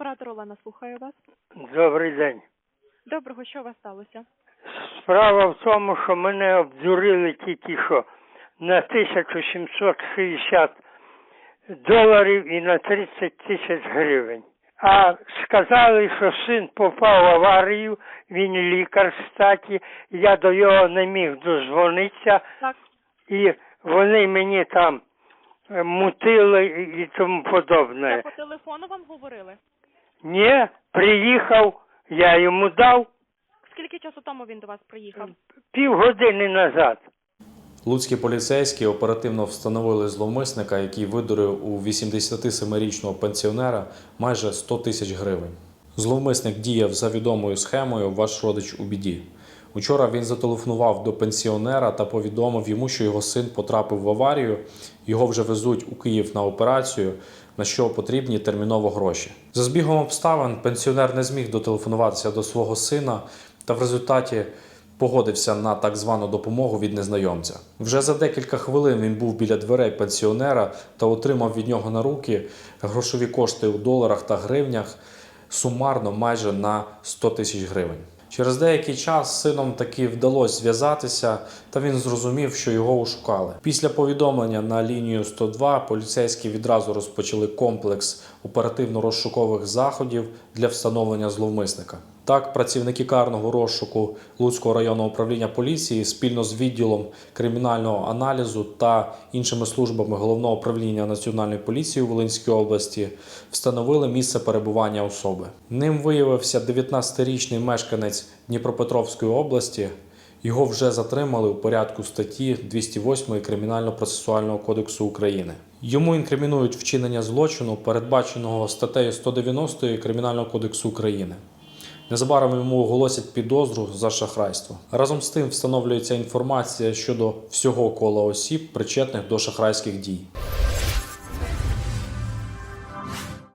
Оператор Олена, слухаю вас. Добрий день. Доброго, що у вас сталося? Справа в тому, що мене обдурили тільки що на 1760 доларів і на 30 тисяч гривень. А сказали, що син попав в аварію, він лікар статі, я до його не міг дозвонитися, Так. і вони мені там е, мутили і тому Це подобне. по телефону вам говорили? Ні, приїхав, я йому дав Скільки часу тому він до вас приїхав? півгодини назад. Луцькі поліцейські оперативно встановили зловмисника, який видурив у 87-річного пенсіонера майже 100 тисяч гривень. Зловмисник діяв за відомою схемою Ваш родич у біді. Учора він зателефонував до пенсіонера та повідомив йому, що його син потрапив в аварію. Його вже везуть у Київ на операцію, на що потрібні терміново гроші. За збігом обставин пенсіонер не зміг дотелефонуватися до свого сина та в результаті погодився на так звану допомогу від незнайомця. Вже за декілька хвилин він був біля дверей пенсіонера та отримав від нього на руки грошові кошти у доларах та гривнях сумарно майже на 100 тисяч гривень. Через деякий час сином таки вдалося зв'язатися, та він зрозумів, що його ошукали. Після повідомлення на лінію 102 поліцейські відразу розпочали комплекс оперативно-розшукових заходів для встановлення зловмисника. Так, працівники карного розшуку Луцького районного управління поліції спільно з відділом кримінального аналізу та іншими службами головного управління Національної поліції у Волинській області встановили місце перебування особи. Ним виявився 19-річний мешканець Дніпропетровської області. Його вже затримали у порядку статті 208 Кримінально-процесуального кодексу України. Йому інкримінують вчинення злочину, передбаченого статтею 190 Кримінального кодексу України. Незабаром йому оголосять підозру за шахрайство. Разом з тим встановлюється інформація щодо всього кола осіб, причетних до шахрайських дій.